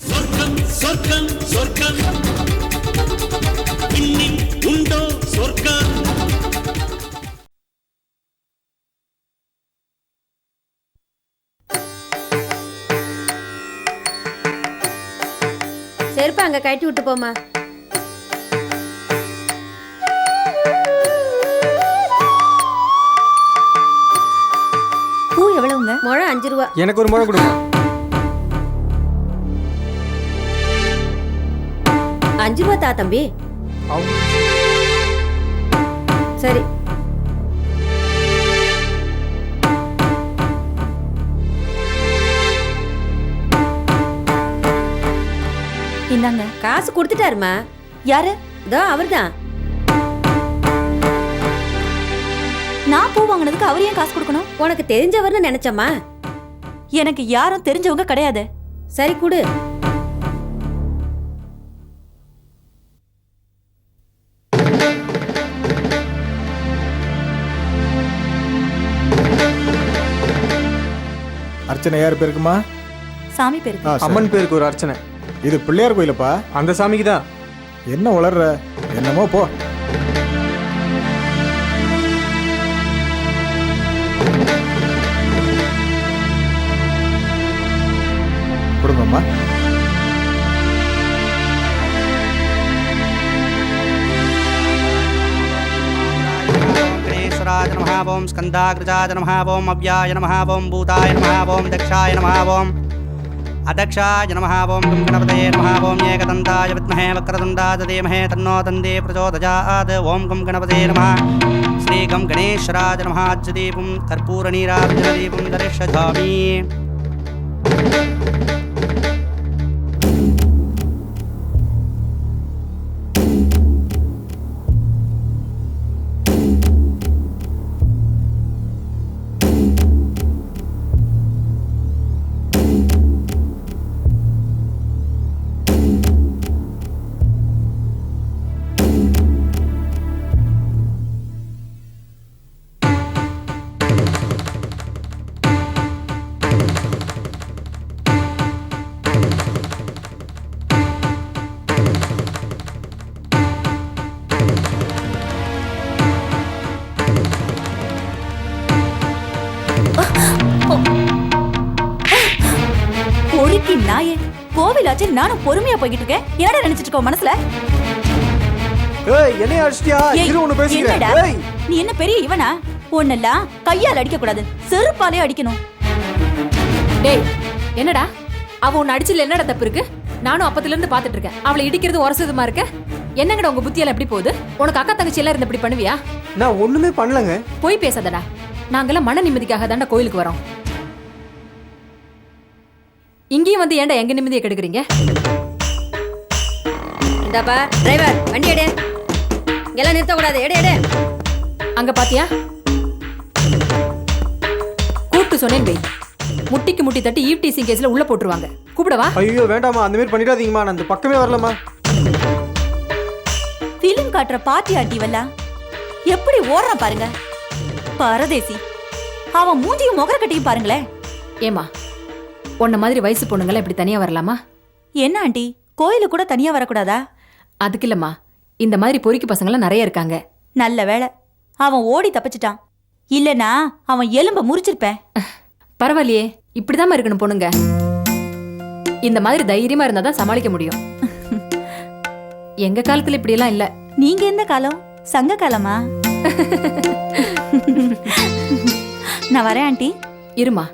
சொர்க்கம் சொர்க்கம் சொர்க்கம். இன்னில் உண்டோ சொர்க்கம்? செருப்பா அங்க கட்டி விட்டு போமா முழம் அஞ்சு ரூபா. எனக்கு ஒரு முறை கொடுங்க. அஞ்சு ரூபா தா தம்பி. சரி. இந்தாங்க. காசு கொடுத்துட்டாருமா. யாரு? இதோ அவர்தான் நான் பூ வாங்கினதுக்கு அவர் ஏன் காசு கொடுக்கணும்? உனக்கு தெரிஞ்சவர்னு நினைச்சம்மா. எனக்கு யாரும் தெரிஞ்சவங்க கிடையாது. சரி கொடு. அர்ச்சனை யார் பேருக்குமா? சாமி பேருக்கு. அம்மன் பேருக்கு ஒரு அர்ச்சனை. இது பிள்ளையார் கோயிலப்பா? அந்த சாமிக்கு தான். என்ன உளர்ற? என்னமோ போ. गणेश्वराय नमः ओं स्कन्दाग्रजाय नमः ओं अव्याय नमः ओं भूताय नमः ओं दक्षाय नमः ओं अदक्षाय नमः ओं गं गणपतये नमः ओं एकदन्ताय विद्महे वक्रतुण्डाय धीमहि तन्नो दन्ते प्रचोदयात् ॐ गं गणपतये नमः श्रीगं गणेश्वराय नमः अज्जदीपं कर्पूरनीराजनदीपं दर्शयामि நானும் பொறுமையா போய்கிட்டு இருக்கேன். என்னடா நினைச்சிட்டு இருக்கோம் மனசுல? ஏய் என்னைய அடிச்சிட்டியா? ஏய், இரு ஒண்ணு பேசிக்கிறேன்? ஏய். நீ என்ன பெரிய இவனா? உன்னெல்லாம் கையால் அடிக்க கூடாது செருப்பாலே அடிக்கணும். டேய் என்னடா? அவ உன்னை அடிச்சதுல என்னடா தப்பு இருக்கு? நானும் அப்பத்துல இருந்து பாத்துட்டு இருக்கேன். அவளை இடிக்கிறது உரசதுமா இருக்க? என்னங்கடா உங்க புத்தியெல்லாம் எப்படி போகுது? உனக்கு அக்கா தங்கச்சி எல்லாம் இருந்து இப்படி பண்ணுவியா? நான் ஒண்ணுமே பண்ணலங்க. போய் பேசாதடா. நாங்கெல்லாம் மன நிம்மதிக்காக தாண்டா கோயிலுக்கு வரோம். இங்கேயும் வந்து ஏன்டா எங்க நிம்மதியை கெடுக்குறீங்க? இந்தாப்பா டிரைவர் வண்டி எடு. இங்கெல்லாம் நிறுத்தக்கூடாது. எடு எடு. அங்க பாத்தியா? கூப்பிட்டு சொன்னேன் வை. முட்டிக்கு முட்டி தட்டி ஈவ் டீசிங் கேஸ்ல உள்ள போட்டுருவாங்க. கூப்பிடவா? ஐயோ வேண்டாம்மா. அந்த மாதிரி பண்ணிடாதீங்கம்மா. நான் அந்த பக்கமே வரலம்மா. பிலிம் காட்டுற பாட்டி ஆட்டிவெல்லாம் எப்படி ஓடுறான் பாருங்க. பரதேசி. அவன் மூஞ்சியும் முகர கட்டியும் பாருங்களேன். ஏமா உன்ன மாதிரி வயசு பொண்ணுங்களாம் இப்படி தனியா வரலாமா? என்ன ஆண்டி? கோயிலுக்கு கூட தனியா வரக்கூடாதா? அதுக்கு இல்லம்மா இந்த மாதிரி பொறுக்கி பசங்களாம் நிறைய இருக்காங்க. நல்ல வேளை. அவன் ஓடி தப்பிச்சிட்டான். இல்லனா அவன் எலும்ப முறிச்சிருப்பேன். பரவாயில்லையே. இப்படிதாம்மா இருக்கணும் பொண்ணுங்க. இந்த மாதிரி தைரியமா இருந்தா தான் சமாளிக்க முடியும். எங்க காலத்துல இப்படி எல்லாம் இல்ல. நீங்க எந்த காலம்? சங்க காலமா? நான் வரேன் ஆண்டி. இருமா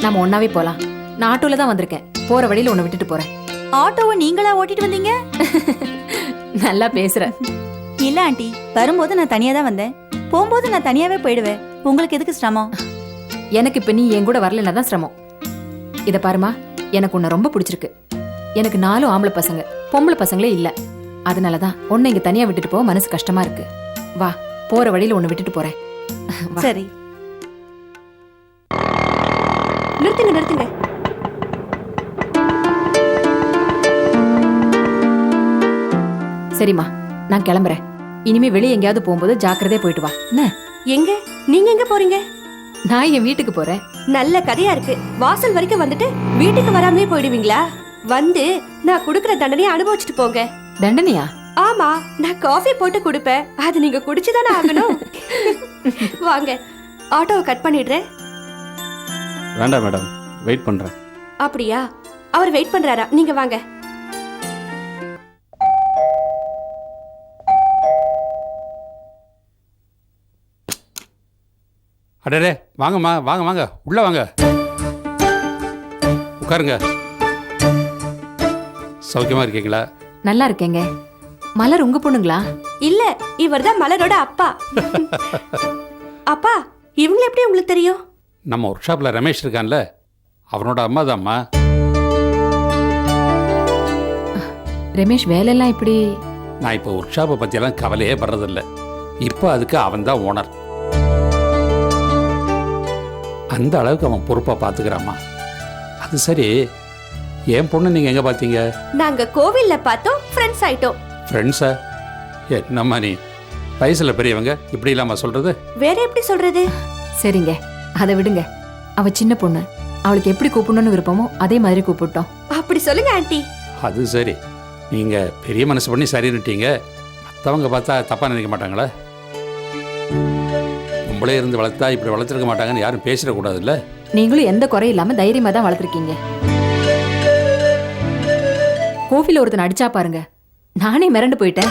நாம ஒன்னாவே போலாம். நான் ஆட்டோல தான் வந்திருக்கேன். போற வழியில உன்னை விட்டுட்டு போறேன். ஆட்டோவை நீங்களா ஓட்டிட்டு வந்தீங்க? நல்லா பேசுற. இல்ல ஆண்டி வரும்போது நான் தனியா தான் வந்தேன். போகும்போது நான் தனியாவே போயிடுவேன். உங்களுக்கு எதுக்கு சிரமம்? எனக்கு இப்ப நீ என் கூட வரலன்னா தான் சிரமம். இத பாருமா எனக்கு உன்னை ரொம்ப பிடிச்சிருக்கு. எனக்கு நாலும் ஆம்பளை பசங்க பொம்பளை பசங்களே இல்ல. அதனாலதான் உன்னை இங்க தனியா விட்டுட்டு போக மனசு கஷ்டமா இருக்கு. வா போற வழியில உன்னை விட்டுட்டு போறேன். வா. சரி. நிறுத்துங்க நிறுத்துங்க. சரிம்மா நான் கிளம்புறேன். இனிமே வெளியே எங்கேயாவது போகும்போது ஜாக்கிரதையா போயிட்டு வா. என்ன? எங்க? நீங்க எங்க போறீங்க? நான் என் வீட்டுக்கு போறேன். நல்ல கதையா இருக்கு. வாசல் வரைக்கும் வந்துட்டு வீட்டுக்கு வராமலே போயிடுவீங்களா? வந்து நான் குடுக்கற தண்டனையை அனுபவிச்சுட்டு போங்க. தண்டனையா? ஆமா நான் காஃபி போட்டு கொடுப்பேன். அது நீங்க குடிச்சுதானே ஆகணும். வாங்க ஆட்டோவை கட் பண்ணிடுறேன். வேண்டாம் மேடம் வெயிட் பண்ணுறேன் அப்படியா? அவர் வெயிட் பண்றாரா? நீங்க வாங்க. அடடே வாங்கம்மா வாங்க வாங்க. உள்ள வாங்க. உட்காருங்க. சௌக்கியமா இருக்கீங்களா? நல்லா இருக்கேங்க. மலர் உங்க பொண்ணுங்களா? இல்ல இவர்தான் மலரோட அப்பா. அப்பா இவங்க எப்படி உங்களுக்கு தெரியும்? நம்ம ஒர்க் ஷாப்பில் ரமேஷ் இருக்கான்ல. அவனோட அம்மா தான்மா. ரமேஷ் வேலையெல்லாம் இப்படி நான் இப்போ ஒர்க் ஷாப்பை பற்றியெல்லாம் கவலையே படுறதில்ல. இப்போ அதுக்கு அவன் தான் ஓனர் அந்த அளவுக்கு அவன் பொறுப்பாக பார்த்துக்கிறாம்மா அது சரி. என் பொண்ணு நீங்கள் எங்கே பார்த்தீங்க நாங்க கோவில்ல பார்த்தோம் ஃப்ரெண்ட்ஸ் ஆயிட்டோம். ஃப்ரெண்ட்ஸா என்னம்மா நீ? வயசில் பெரியவங்க இப்படி இல்லாமல் சொல்கிறது வேற எப்படி சொல்றது? சரிங்க. அதை விடுங்க. அவ சின்ன பொண்ணு. அவளுக்கு எப்படி கூப்பிடணும்னு விருப்பமோ அதே மாதிரி கூப்பிட்டோம். அப்படி சொல்லுங்க ஆண்டி. அது சரி. நீங்கள் பெரிய மனசு பண்ணி சரின்னுட்டீங்க. மற்றவங்க பார்த்தா தப்பாக நினைக்க மாட்டாங்களா? பொம்பளை இருந்து வளர்த்தா இப்படி வளர்த்துருக்க மாட்டாங்கன்னு யாரும் பேசிடக்கூடாதுல்ல? நீங்களும் எந்த குறையும் இல்லாம தைரியமா தான் வளர்த்துருக்கீங்க. கோவில ஒருத்தன் அடிச்சா பாருங்க. நானே மிரண்டு போயிட்டேன்.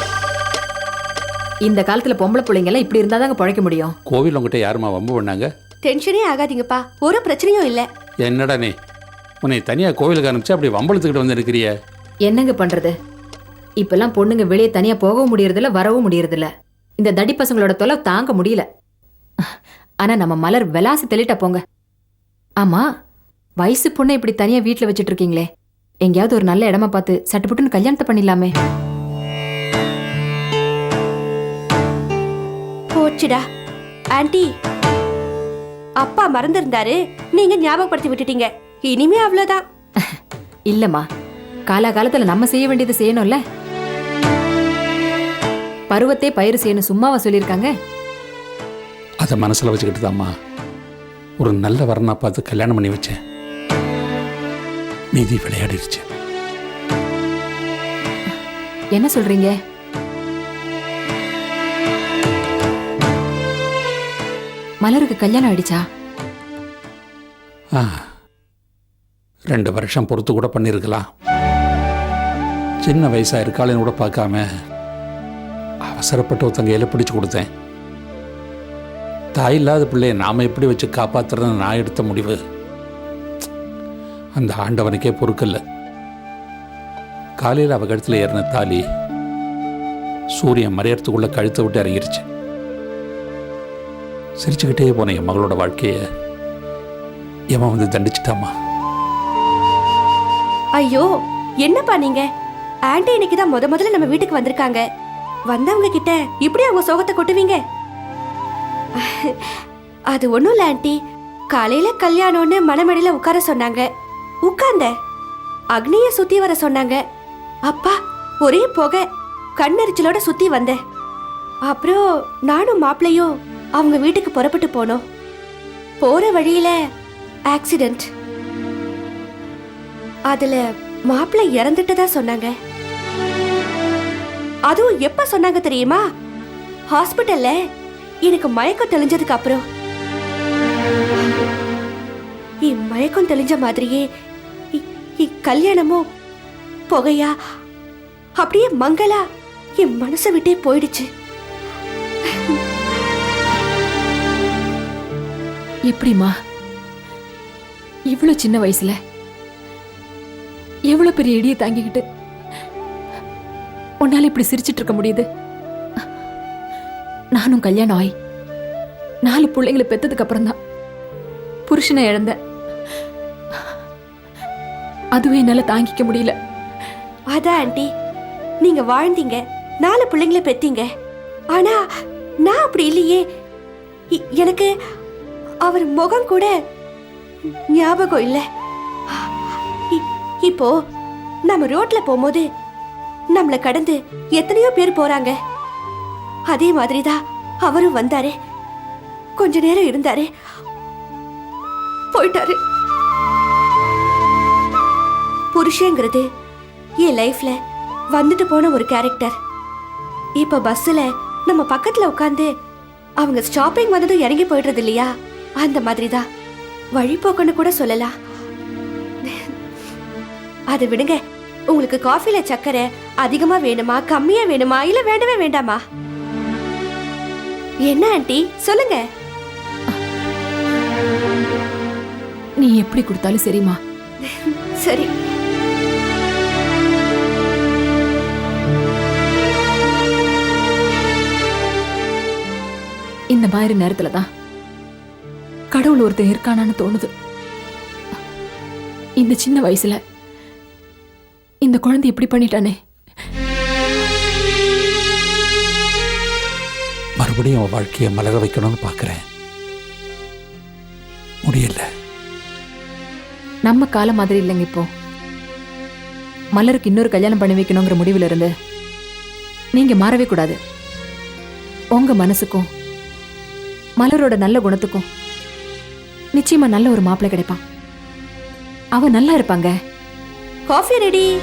இந்த காலத்துல பொம்பளை பிள்ளைங்க எல்லாம் இப்படி இருந்தாதாங்க பழைக்க முடியும். கோவில் உங்ககிட்ட யாருமா வம்பு பண்ணாங்க? டென்ஷனே ஆகாதீங்கப்பா. ஒரு பிரச்சனையும் இல்ல. என்னடா நீ? உன்னை தனியாக கோவிலுக்கு அனுப்பிச்சு அப்படி வம்பளத்துக்கிட்டு வந்து இருக்கிறிய என்னங்க பண்றது? இப்பெல்லாம் பொண்ணுங்க வெளியே தனியா போகவும் முடியறதில்ல வரவும் முடியறதில்ல. இந்த தடி பசங்களோட தொலை தாங்க முடியல. ஆனா நம்ம மலர் விலாசி தெளிட்டா போங்க. ஆமா வயசு பொண்ணை இப்படி தனியா வீட்ல வச்சிட்டு இருக்கீங்களே எங்கேயாவது ஒரு நல்ல இடமா பார்த்து சட்டுப்புட்டுன்னு கல்யாணத்தை பண்ணிடலாமே. போச்சுடா. ஆண்டி அப்பா மறந்திருந்தாரு. நீங்க ஞாபகப்படுத்தி விட்டுட்டீங்க. இனிமே அவ்வளவுதான். இல்லம்மா காலாகாலத்துல நம்ம செய்ய வேண்டியது செய்யணும்ல. பருவத்தே பயிர் செய்யணும் சும்மாவா சொல்லியிருக்காங்க. அதை மனசில் வச்சுக்கிட்டு தாம்மா ஒரு நல்ல வரனா பார்த்து கல்யாணம் பண்ணி வச்சேன். மீதி விளையாடிருச்சு. என்ன சொல்றீங்க? மலருக்கு கல்யாணம் ஆயிடுச்சா? ஆ. ரெண்டு வருஷம் பொறுத்து கூட பண்ணியிருக்கலாம் சின்ன வயசாக இருக்காளேன்னு கூட பார்க்காம அவசரப்பட்டு ஒருத்தங்க கையில் பிடிச்சு கொடுத்தேன். தாய் இல்லாத பிள்ளையை நாம் எப்படி வச்சு காப்பாத்துறதுன்னு நான் எடுத்த முடிவு. அந்த ஆண்டவனுக்கே பொறுக்கல்ல. காலையில் அவ கழுத்தில் ஏறின தாலி சூரியன் மறையறதுக்குள்ளே கழுத்தை விட்டு இறங்கிருச்சு. சிரிச்சுக்கிட்டே போன என் மகளோட வாழ்க்கையை எவன் வந்து தண்டிச்சிட்டாமா? ஐயோ என்னப்பா நீங்க? ஆண்டி இன்னைக்கு தான் முத முதல்ல நம்ம வீட்டுக்கு வந்திருக்காங்க. வந்தவங்க கிட்ட இப்படி அவங்க சோகத்தை கொட்டுவீங்க? அது ஒன்றும் இல்லை ஆண்டி. காலையில் கல்யாணம்னு மணமடியில் உட்கார சொன்னாங்க. உட்கார்ந்த. அக்னியை சுற்றி வர சொன்னாங்க. அப்பா ஒரே புகை. கண்ணெரிச்சலோட சுற்றி வந்தேன். அப்புறம் நானும் மாப்பிள்ளையும் அவங்க வீட்டுக்கு புறப்பட்டு போனோம். போகிற வழியில் ஆக்சிடென்ட் அதில் மாப்பிள்ளை இறந்துட்டதா சொன்னாங்க. அதுவும் எப்போ சொன்னாங்க தெரியுமா? ஹாஸ்பிட்டலில் எனக்கு மயக்கம் தெளிஞ்சதுக்கு அப்புறம். என் மயக்கம் தெளிஞ்ச மாதிரியே இ- இ- கல்யாணமும் புகையா அப்படியே மங்களா என் மனசை விட்டே போயிடுச்சு. எப்படிமா இவ்வளவு சின்ன வயசுல எவ்வளவு பெரிய இடியை தாங்கிக்கிட்டு உன்னால இப்படி சிரிச்சிட்டு இருக்க முடியுது? நானும் கல்யாணம் ஆகி நாலு பிள்ளைங்களை பெற்றதுக்கு அப்புறம் தான் புருஷனை இழந்தேன். அதுவே என்னால் தாங்கிக்க முடியல. அதான் ஆண்டி. நீங்க வாழ்ந்தீங்க நாலு பிள்ளைங்களை பெத்தீங்க. ஆனா நான் அப்படி இல்லையே. இ- எனக்கு அவர் முகம் கூட ஞாபகம் இல்லை. இ- இப்போ நம்ம ரோட்ல போகும்போது நம்மளை கடந்து எத்தனையோ பேர் போறாங்க. அதே மாதிரிதான் அவரும் வந்தாரு. கொஞ்ச நேரம் இருந்தாரு. போயிட்டாரு. புருஷங்கிறது என் லைஃப்ல வந்துட்டு போன ஒரு கேரக்டர். இப்ப பஸ்ஸில் நம்ம பக்கத்துல உட்காந்து அவங்க ஸ்டாப்பிங் வந்ததும் இறங்கி போயிடுறது இல்லையா? அந்த மாதிரி தான் வழிபோக்கன்னு கூட சொல்லலாம். அதை விடுங்க. உங்களுக்கு காஃபில சக்கரை அதிகமா வேணுமா? கம்மியா வேணுமா? இல்ல வேண்டவே வேண்டாமா? என்ன ஆண்டி? சொல்லுங்க. நீ எப்படி கொடுத்தாலும் சரிம்மா. சரி. இந்த மாதிரி நேரத்துல தான் கடவுள் ஒருத்தன் இருக்கானான்னு தோணுது. இந்த சின்ன வயசுல இந்த குழந்தை இப்படி பண்ணிட்டானே. மறுபடியும் அவன் வாழ்க்கையை மலர வைக்கணும்னு பார்க்குறேன். முடியல. நம்ம காலம் மாதிரி இல்லைங்க இப்போ. மலருக்கு இன்னொரு கல்யாணம் பண்ணி வைக்கணுங்கிற முடிவுல இருந்து நீங்க மாறவே கூடாது. உங்க மனசுக்கும் மலரோட நல்ல குணத்துக்கும் நிச்சயமா நல்ல ஒரு மாப்பிள்ளை கிடைப்பான். அவ நல்லா இருப்பாங்க. Coffee ready.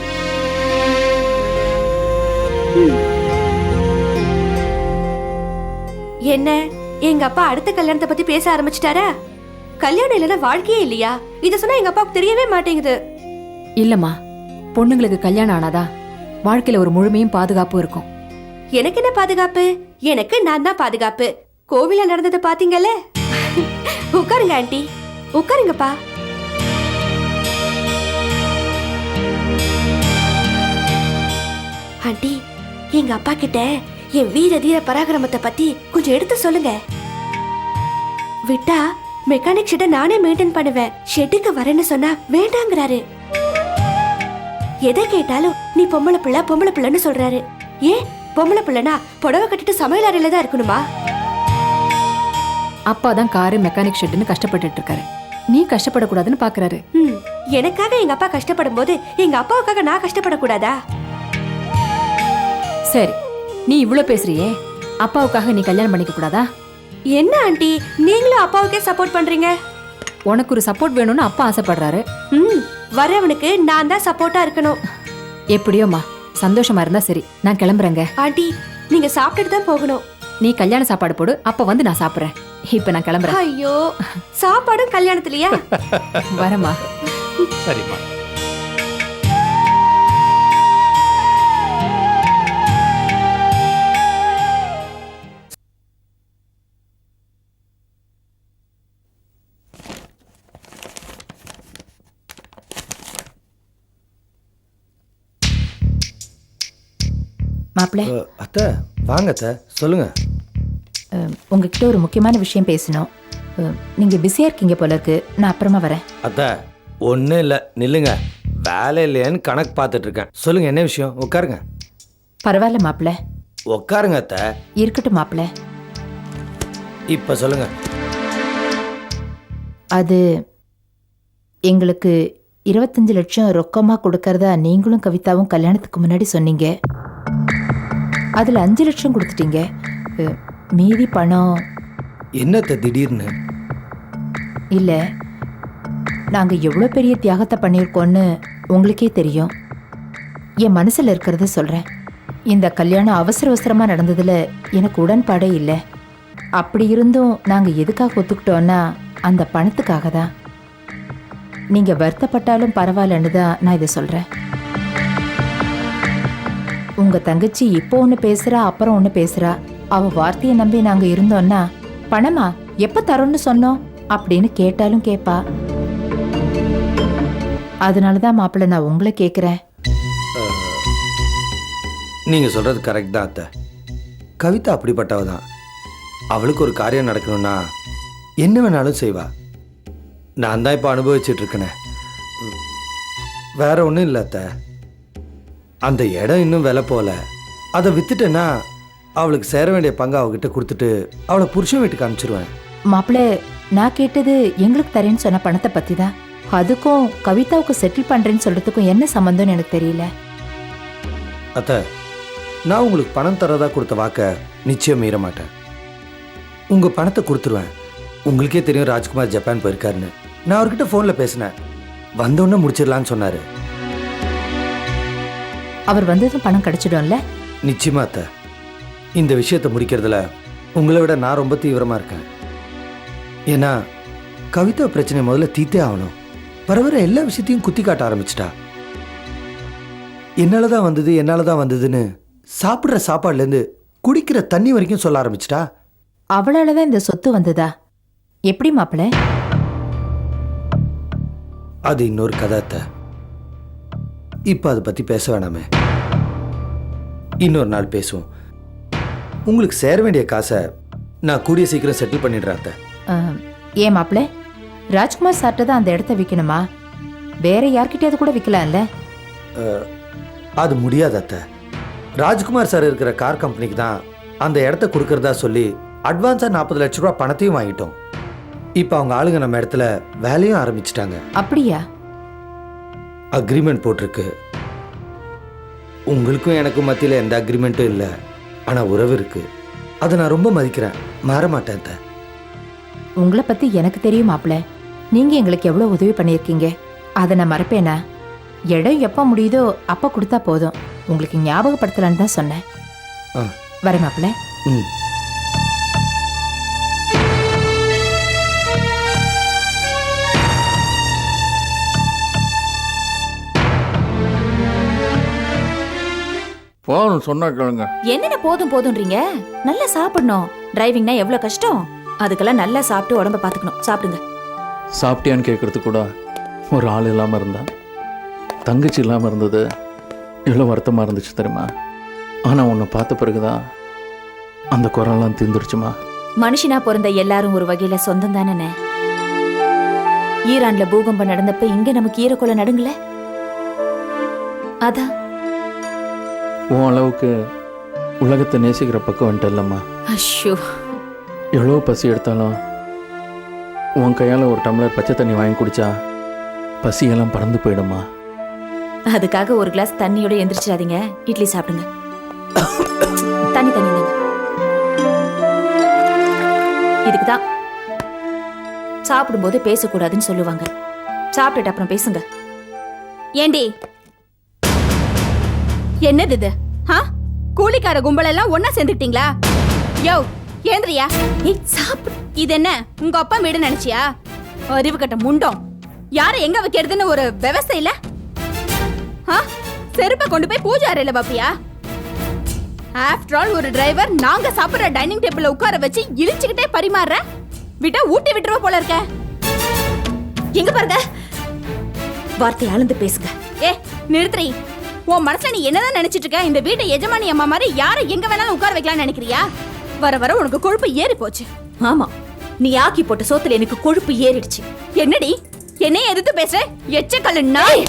என்ன? எங்க அப்பா அடுத்த கல்யாணத்தை பத்தி பேச ஆரம்பிச்சிட்டாரா? கல்யாணம் இல்லைன்னா வாழ்க்கையே இல்லையா? இத சொன்னா எங்க அப்பாவுக்கு தெரியவே மாட்டேங்குது. இல்லம்மா பொண்ணுங்களுக்கு கல்யாணம் ஆனாதா வாழ்க்கையில ஒரு முழுமையும் பாதுகாப்பும் இருக்கும். எனக்கு என்ன பாதுகாப்பு? எனக்கு நான் தான் பாதுகாப்பு. கோவில நடந்ததை பாத்தீங்கல்ல? உட்காருங்க ஆண்டி. உட்காருங்கப்பா. ஆண்டி எங்க அப்பா கிட்ட என் வீர தீர பராக்கிரமத்தை பத்தி கொஞ்சம் எடுத்து சொல்லுங்க. விட்டா மெக்கானிக் ஷெட்டை நானே மெயின்டைன் பண்ணுவேன். ஷெட்டுக்கு வரேன்னு சொன்னா வேண்டாங்கிறாரு. எதை கேட்டாலும் நீ பொம்பளை பிள்ளை பொம்பளை பிள்ளைன்னு சொல்றாரு. ஏன்? பொம்பளை பிள்ளைனா புடவை கட்டிட்டு சமையல் அறையில தான் இருக்கணுமா? அப்பா தான் காரு மெக்கானிக் ஷெட்னு கஷ்டப்பட்டுட்டு இருக்காரு நீ கஷ்டப்படக்கூடாதுன்னு பாக்குறாரு. ம், எனக்காக எங்க அப்பா கஷ்டப்படும் போது எங்க அப்பாவுக்காக நான் கஷ்டப்படக்கூடாதா? சரி நீ இவ்ளோ பேசுறியே? அப்பாவுக்காக நீ கல்யாணம் பண்ணிக்க கூடாதா? என்ன ஆண்டி? நீங்களும் அப்பாவுக்கே சப்போர்ட் பண்றீங்க? உனக்கு ஒரு சப்போர்ட் வேணும்னு அப்பா ஆசைப்படுறாரு. ம் வரவனுக்கு நான் தான் சப்போர்ட்டா இருக்கணும். எப்படியோம்மா சந்தோஷமா இருந்தா சரி நான் கிளம்புறேங்க. ஆண்டி நீங்க சாப்பிட்டுட்டு தான் போகணும். நீ கல்யாண சாப்பாடு போடு அப்ப வந்து நான் சாப்பிடுறேன். இப்ப நான் கிளம்புறேன். ஐயோ சாப்பாடும் கல்யாணத்துலயா? வரமா சரிம்மா. மாப்பிள்ள அத்தை வாங்க அத்தை சொல்லுங்க. உங்ககிட்ட ஒரு முக்கியமான விஷயம் பேசணும். நீங்க பிஸியா இருக்கீங்க போல இருக்கு. நான் அப்புறமா வரேன். அத்தை ஒன்றும் இல்லை. நில்லுங்க. வேலை இல்லையான்னு கணக்கு பார்த்துட்டு இருக்கேன். சொல்லுங்க என்ன விஷயம்? உட்காருங்க. பரவாயில்ல மாப்பிள்ள உட்காருங்க அத்தை. இருக்கட்டும் மாப்பிள்ள இப்போ சொல்லுங்க. அது எங்களுக்கு இருபத்தஞ்சு லட்சம் ரொக்கமா கொடுக்கறதா நீங்களும் கவிதாவும் கல்யாணத்துக்கு முன்னாடி சொன்னீங்க. அதுல அஞ்சு லட்சம் கொடுத்துட்டீங்க. மீதி பணம். என்னத்தை திடீர்னு? இல்ல நாங்க எவ்வளோ பெரிய தியாகத்தை பண்ணியிருக்கோன்னு உங்களுக்கே தெரியும். என் மனசுல இருக்கிறத சொல்றேன். இந்த கல்யாணம் அவசர அவசரமா நடந்ததுல எனக்கு உடன்பாடே இல்லை. அப்படி இருந்தும் நாங்க எதுக்காக ஒத்துக்கிட்டோம்னா அந்த பணத்துக்காக தான். நீங்க வருத்தப்பட்டாலும் பரவாயில்லன்னு தான் நான் இதை சொல்றேன். உங்க தங்கச்சி இப்போ ஒன்று பேசுறா அப்புறம் ஒன்று பேசுறா. அவ வார்த்தையை நம்பி நாங்க இருந்தோம்னா பணமா? எப்ப தரோன்னு சொன்னோம்? அப்படின்னு கேட்டாலும் கேப்பா. அதனால தான் மாப்பிள்ளை நான் உங்களை கேட்குறேன் நீங்கள் சொல்கிறது கரெக்ட் தான் அத்தை. கவிதா அப்படிப்பட்டவ தான். அவளுக்கு ஒரு காரியம் நடக்கணும்னா என்ன வேணாலும் செய்வா. நான் தான் இப்போ அனுபவிச்சுட்டு இருக்கேனே. வேற ஒன்றும் இல்லை அத்தை. அந்த இடம் இன்னும் விலை போல அதை வித்துட்டேன்னா அவளுக்கு சேர வேண்டிய பங்கு அவகிட்ட கொடுத்துட்டு அவளை புருஷன் வீட்டுக்கு அனுப்பிச்சிருவேன். மாப்பிள்ளை நான் கேட்டது எங்களுக்கு தரேன்னு சொன்ன பணத்தை பத்தி தான் அதுக்கும் கவிதாவுக்கு செட்டில் பண்றேன்னு சொல்றதுக்கும் என்ன சம்மந்தம்னு எனக்கு தெரியல. அத்தை நான் உங்களுக்கு பணம் தரதா கொடுத்த வாக்க நிச்சயம் மீற மாட்டேன். உங்கள் பணத்தை கொடுத்துருவேன். உங்களுக்கே தெரியும் ராஜ்குமார் ஜப்பான் போயிருக்காருன்னு. நான் அவர்கிட்ட ஃபோனில் பேசினேன். வந்தோடனே முடிச்சிடலான்னு சொன்னார். அவர் வந்ததும் பணம் கிடைச்சிடும்ல? நிச்சயமா அத்தை. இந்த விஷயத்தை முடிக்கிறதுல உங்களை விட நான் ரொம்ப தீவிரமாக இருக்கேன். ஏன்னா கவிதா பிரச்சனை முதல்ல தீத்தே ஆகணும். வர வர எல்லா விஷயத்தையும் குத்தி காட்ட ஆரம்பிச்சிட்டா. என்னால தான் வந்தது என்னால தான் வந்ததுன்னு சாப்பிட்ற சாப்பாடுலேருந்து குடிக்கிற தண்ணி வரைக்கும் சொல்ல ஆரம்பிச்சிட்டா. அவளால தான் இந்த சொத்து வந்ததா? எப்படி மாப்பிள? அது இன்னொரு கதை அத்தை. இப்போ அதை பற்றி பேச வேணாமே. இன்னொரு நாள் பேசுவோம். உங்களுக்கு சேர வேண்டிய காசை நான் கூடிய சீக்கிரம் செட்டில் பண்ணிடுறேன் அத்தை. ஏன் மாப்பிள? ராஜ்குமார் சார்ட்ட தான் அந்த இடத்த விற்கணுமா வேற யார்கிட்டயாவது கூட விற்கலாம்ல அது முடியாது அத்தை. ராஜ்குமார் சார் இருக்கிற கார் கம்பெனிக்கு தான் அந்த இடத்த கொடுக்கறதா சொல்லி அட்வான்ஸாக நாற்பது லட்ச ரூபா பணத்தையும் வாங்கிட்டோம். இப்போ அவங்க ஆளுங்க நம்ம இடத்துல வேலையும் ஆரம்பிச்சிட்டாங்க. அப்படியா? அக்ரிமெண்ட் போட்டிருக்கு. உங்களுக்கும் எனக்கும் மத்தியில் எந்த அக்ரிமெண்ட்டும் இல்லை. ஆனால் உறவு இருக்கு. அதை நான் ரொம்ப மதிக்கிறேன். மாற மாட்டேன் அத்தை. உங்களை பத்தி எனக்கு தெரியும் மாப்பிள நீங்க எங்களுக்கு எவ்வளவு உதவி பண்ணியிருக்கீங்க? அதை நான் மறப்பேனா? இடம் எப்போ முடியுதோ அப்ப கொடுத்தா போதும். உங்களுக்கு ஞாபகப்படுத்தலான்னு தான் சொன்னேன். வரேன் மாப்பிள ம். போகணும் சொன்னா கேளுங்க. என்னென்ன போதும் போதும்ன்றீங்க நல்லா சாப்பிடணும். டிரைவிங்னா எவ்வளவு கஷ்டம்? அதுக்கெல்லாம் நல்லா சாப்பிட்டு உடம்ப பாத்துக்கணும் சாப்பிடுங்க. சாப்பிட்டியான்னு கேட்கறது கூட ஒரு ஆள் இல்லாமல் இருந்தா தங்கச்சி இல்லாமல் இருந்தது எவ்வளோ வருத்தமாக இருந்துச்சு தெரியுமா? ஆனால் உன்னை பார்த்த பிறகுதான் அந்த குரல்லாம் தீர்ந்துருச்சுமா மனுஷனா பிறந்த எல்லாரும் ஒரு வகையில சொந்தம் தானே ஈரான்ல பூகம்பம் நடந்தப்ப இங்க நமக்கு ஈரக்கொலை நடுங்கல அதான். உன் அளவுக்கு உலகத்தை நேசிக்கிற பக்கம் வந்துட்டல்லம்மா அஷோ எவ்வளோ பசி எடுத்தாலும் உன் கையால் ஒரு டம்ளர் பச்சை தண்ணி வாங்கி குடிச்சா பசியெல்லாம் பறந்து போயிடுமா அதுக்காக ஒரு கிளாஸ் தண்ணியோட எந்திரிச்சிடாதீங்க. இட்லி சாப்பிடுங்க. தண்ணி தண்ணி இந்தாங்க. இதுக்குதான். சாப்பிடும்போது பேசக்கூடாதுன்னு சொல்லுவாங்க. சாப்பிட்டுட்டு அப்புறம் பேசுங்க. ஏண்டி என்னது இது? ஆ கூலிக்கார கும்பல் எல்லாம் ஒண்ணா சேர்ந்துக்கிட்டீங்களா? யோ ஏந்திரியா? இது என்ன? உங்க அப்பா வீடு நினைச்சியா? அறிவு கட்ட முண்டம். யார எங்க வைக்கிறதுன்னு ஒரு விவசாய இல்ல? செருப்பை கொண்டு போய் பூஜை அறையில வைப்பியா? ஆஃப்டர் ஆல் ஒரு டிரைவர் நாங்க சாப்பிடுற டைனிங் டேபிள்ல உட்கார வச்சு இழிச்சுக்கிட்டே பரிமாறுற? விட்டா ஊட்டி விட்டுருவ போல இருக்க. எங்க பாருங்க? வார்த்தை அளந்து பேசுங்க. ஏ நிறுத்துறி உன் மனசுல நீ என்னதான் நினைச்சிட்டு இருக்க? இந்த வீட்டை எஜமானி அம்மா மாதிரி யாரை எங்க வேணாலும் உட்கார வைக்கலாம்னு நினைக்கிறியா? வர வர உனக்கு கொழுப்பு ஏறி போச்சு. ஆமா நீ ஆக்கி போட்ட சோத்துல எனக்கு கொழுப்பு ஏறிடுச்சு. என்னடி? என்னைய எதிர்த்து பேசுற? எச்சக்கல்லு நாய்.